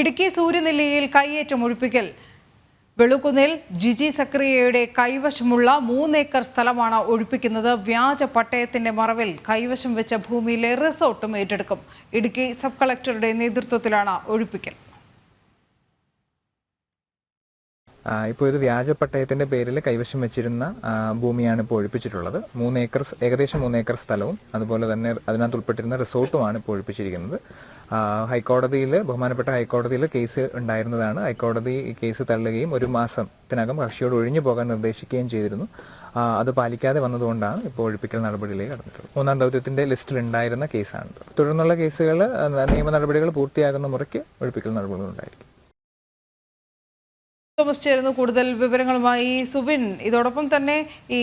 ഇടുക്കി സൂര്യനെല്ലിയിൽ കൈയേറ്റം ഒഴിപ്പിക്കൽ. വെളുക്കുന്നിൽ ജിജി സക്രിയയുടെ കൈവശമുള്ള മൂന്നേക്കർ സ്ഥലമാണ് ഒഴിപ്പിക്കുന്നത്. വ്യാജ പട്ടയത്തിന്റെ മറവിൽ കൈവശം വെച്ച ഭൂമിയിലെ റിസോർട്ടും ഏറ്റെടുക്കും. ഇടുക്കി സബ് കളക്ടറുടെ നേതൃത്വത്തിലാണ് ഒഴിപ്പിക്കൽ. ഇപ്പോൾ ഇത് വ്യാജ പട്ടയത്തിന്റെ പേരിൽ കൈവശം വെച്ചിരുന്ന ഭൂമിയാണ് ഇപ്പോൾ ഒഴിപ്പിച്ചിട്ടുള്ളത്. മൂന്ന് ഏക്കർ ഏകദേശം മൂന്ന് ഏക്കർ സ്ഥലവും അതുപോലെ തന്നെ അതിനകത്ത് ഉൾപ്പെട്ടിരുന്ന റിസോർട്ടുമാണ് ഇപ്പോൾ ഒഴിപ്പിച്ചിരിക്കുന്നത്. ഹൈക്കോടതിയിൽ ബഹുമാനപ്പെട്ട ഹൈക്കോടതിയിൽ കേസ് ഉണ്ടായിരുന്നതാണ്. ഹൈക്കോടതി കേസ് തള്ളുകയും ഒരു മാസത്തിനകം കക്ഷിയോട് ഒഴിഞ്ഞു പോകാൻ നിർദ്ദേശിക്കുകയും ചെയ്തിരുന്നു. അത് പാലിക്കാതെ വന്നതുകൊണ്ടാണ് ഇപ്പോൾ ഒഴിപ്പിക്കൽ നടപടിയിലേക്ക് കടന്നിട്ടുള്ളത്. മൂന്നാം ദൗത്യത്തിന്റെ ലിസ്റ്റിൽ ഉണ്ടായിരുന്ന കേസാണ് തുടർന്നുള്ള കേസുകൾ നിയമ നടപടികൾ പൂർത്തിയാകുന്ന മുറയ്ക്ക് ഒഴിപ്പിക്കൽ നടപടികൾ ഉണ്ടായിരിക്കും തോമസ് ചേരുന്നു കൂടുതൽ വിവരങ്ങളുമായി സുബിൻ. ഇതോടൊപ്പം തന്നെ ഈ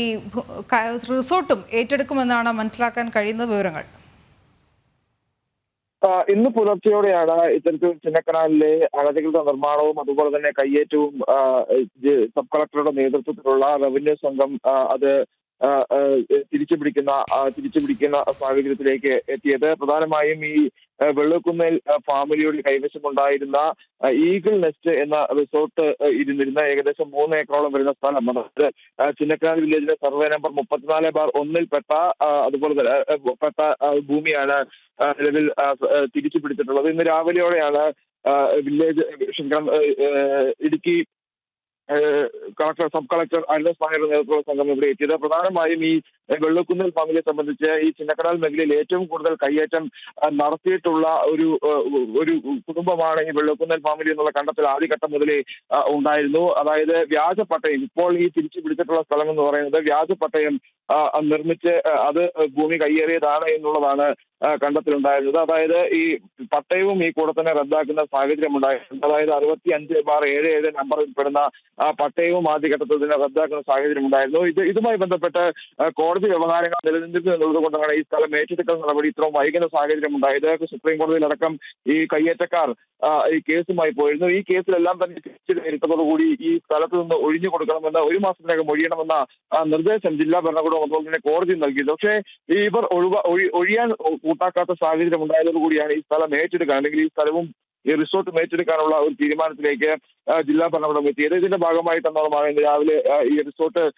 റിസോർട്ടും ഏറ്റെടുക്കുമെന്നാണ് മനസ്സിലാക്കാൻ കഴിയുന്ന വിവരങ്ങൾ. ഇന്ന് പുലർച്ചെയോടെയാണ് ഇത്തരത്തിൽ ചിന്നക്കനാലിലെ അനധികൃത നിർമ്മാണവും അതുപോലെ തന്നെ കയ്യേറ്റവും സബ് കളക്ടറുടെ നേതൃത്വത്തിലുള്ള റവന്യൂ സംഘം അത് തിരിച്ചു പിടിക്കുന്ന തിരിച്ചു പിടിക്കുന്ന സാഹചര്യത്തിലേക്ക് എത്തിയത്. പ്രധാനമായും ഈ വെള്ളക്കുന്നേൽ ഫാമിലിയുടെ കൈവശമുണ്ടായിരുന്ന ഈഗിൾ നെസ്റ്റ് എന്ന റിസോർട്ട് ഇരുന്നിരുന്ന ഏകദേശം മൂന്ന് ഏക്കറോളം വരുന്ന സ്ഥലം. അതായത് ആ, ചിന്നക്കനാൽ വില്ലേജിലെ സർവേ നമ്പർ മുപ്പത്തിനാല് ബാർ ഒന്നിൽ പെട്ട അതുപോലെ തന്നെ പെട്ട ഭൂമിയാണ് നിലവിൽ തിരിച്ചു പിടിച്ചിട്ടുള്ളത്. ഇന്ന് രാവിലെയോടെയാണ് village Idukki collector sub collector അനിലസ് നായരുടെ നേതൃത്വത്തിലുള്ള സംഘം ഇവിടെ എത്തിയത്. പ്രധാനമായും ഈ വെള്ളക്കുന്നിൽ ഫാമിലിയെ സംബന്ധിച്ച് ഈ ചിന്നക്കടൽ മേഖലയിൽ ഏറ്റവും കൂടുതൽ കയ്യേറ്റം നടത്തിയിട്ടുള്ള ഒരു ഒരു കുടുംബമാണ് ഈ വെള്ളക്കുന്നൽ ഫാമിലി എന്നുള്ള കണ്ടെത്തൽ ആദ്യഘട്ടം മുതലേ ഉണ്ടായിരുന്നു. അതായത് വ്യാജ പട്ടയം ഇപ്പോൾ ഈ തിരിച്ചു പിടിച്ചിട്ടുള്ള സ്ഥലം എന്ന് പറയുന്നത് വ്യാജ പട്ടയം നിർമ്മിച്ച് അത് ഭൂമി കയ്യേറിയതാണ് എന്നുള്ളതാണ് കണ്ടെത്തലുണ്ടായിരുന്നത്. അതായത് ഈ പട്ടയവും ഈ കൂടെ തന്നെ റദ്ദാക്കുന്ന സാഹചര്യം ഉണ്ടായിട്ടുണ്ട് അതായത് അറുപത്തി അഞ്ച് ബാർ ഏഴ് ഏഴ് നമ്പറിൽ പെടുന്ന ആ, പട്ടയവും ആദ്യഘട്ടത്തിൽ തന്നെ റദ്ദാക്കുന്ന സാഹചര്യം ഉണ്ടായിരുന്നു. ഇത് ഇതുമായി ബന്ധപ്പെട്ട് കോടതി വ്യവഹാരങ്ങൾ നിലനിന്നിരുന്നു എന്നുള്ളത് കൊണ്ടാണ് ഈ സ്ഥലം ഏറ്റെടുക്കൽ നടപടി ഇത്രയും വൈകുന്ന സാഹചര്യം ഉണ്ടായത്. സുപ്രീം കോടതിയിലടക്കം ഈ കയ്യേറ്റക്കാർ ഈ കേസുമായി പോയിരുന്നു. ഈ കേസിലെല്ലാം തന്നെ നേരിട്ടതോടുകൂടി ഈ സ്ഥലത്ത് നിന്ന് ഒഴിഞ്ഞു കൊടുക്കണമെന്ന് ഒരു മാസത്തിനകം ഒഴിയണമെന്ന നിർദ്ദേശം ജില്ലാ ഭരണകൂടം അതുപോലെ തന്നെ കോടതി നൽകിയത്. പക്ഷേ ഇവർ ഒഴിയാൻ കൂട്ടാക്കാത്ത സാഹചര്യം ഉണ്ടായതോടുകൂടിയാണ് ഈ സ്ഥലം ഏറ്റെടുക്കാൻ അല്ലെങ്കിൽ ഈ സ്ഥലവും ഈ റിസോർട്ട് ഏറ്റെടുക്കാനുള്ള ഒരു തീരുമാനത്തിലേക്ക് ജില്ലാ ഭരണകൂടം എത്തിയത്. ഇതിന്റെ ഭാഗമായിട്ടെന്നോളമാണ് ഇന്ന് രാവിലെ ഈ റിസോർട്ട്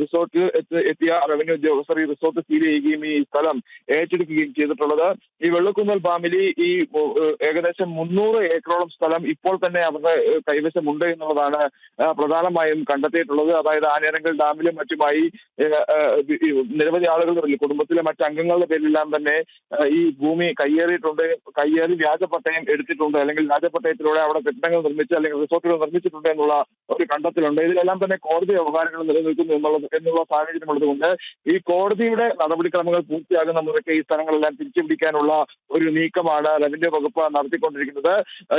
റിസോർട്ടിൽ എത്തി- എത്തിയ റവന്യൂ ഉദ്യോഗസ്ഥർ ഈ റിസോർട്ട് സീൽ ചെയ്യുകയും ഈ സ്ഥലം ഏറ്റെടുക്കുകയും ചെയ്തിട്ടുള്ളത്. ഈ വെള്ളക്കുന്നൽ ഫാമിലി ഈ ഏകദേശം മുന്നൂറ് ഏക്കറോളം സ്ഥലം ഇപ്പോൾ തന്നെ അവരുടെ കൈവശമുണ്ട് എന്നുള്ളതാണ് പ്രധാനമായും കണ്ടെത്തിയിട്ടുള്ളത്. അതായത് ആനേരങ്കൽ ഡാമിലും മറ്റുമായി നിരവധി ആളുകളുടെ കുടുംബത്തിലെ മറ്റ് അംഗങ്ങളുടെ പേരിലെല്ലാം തന്നെ ഈ ഭൂമി കയ്യേറിയിട്ടുണ്ട്. കയ്യേറി വ്യാജപട്ടയം എടുത്തിട്ടുണ്ട്. അല്ലെങ്കിൽ രാജപട്ടയത്തിലൂടെ അവിടെ കെട്ടിടങ്ങൾ നിർമ്മിച്ച് അല്ലെങ്കിൽ റിസോർട്ടുകൾ നിർമ്മിച്ചിട്ടുണ്ട് എന്നുള്ള ഒരു കണ്ടെത്തലുണ്ട്. ഇതിലെല്ലാം തന്നെ കോടതി വ്യവഹാരങ്ങൾ നിലനിൽക്കുന്നു എന്നുള്ളത് എന്നുള്ള സാഹചര്യം ഉള്ളതുകൊണ്ട് ഈ കോടതിയുടെ നടപടിക്രമങ്ങൾ പൂർത്തിയാകുന്ന മുറയ്ക്ക് ഈ സ്ഥലങ്ങളെല്ലാം തിരിച്ചുപിടിക്കാനുള്ള ഒരു നീക്കമാണ് റവന്യൂ വകുപ്പ് നടത്തിക്കൊണ്ടിരിക്കുന്നത്.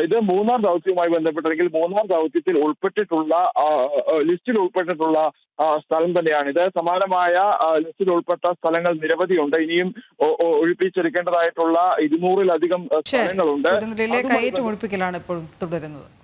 ഇത് മൂന്നാം ദൗത്യവുമായി ബന്ധപ്പെട്ടെങ്കിൽ മൂന്നാം ദൗത്യത്തിൽ ഉൾപ്പെട്ടിട്ടുള്ള ലിസ്റ്റിൽ ഉൾപ്പെട്ടിട്ടുള്ള സ്ഥലം തന്നെയാണ്. ഇത് സമാനമായ ലിസ്റ്റിൽ ഉൾപ്പെട്ട സ്ഥലങ്ങൾ നിരവധിയുണ്ട് ഇനിയും ഒ- ഒ- ഒഴിപ്പിച്ചെടുക്കേണ്ടതായിട്ടുള്ള ഇരുന്നൂറിലധികം സ്ഥലങ്ങളുണ്ട്. ഒഴിപ്പിക്കലാണ് ഇപ്പോഴും തുടരുന്നത്.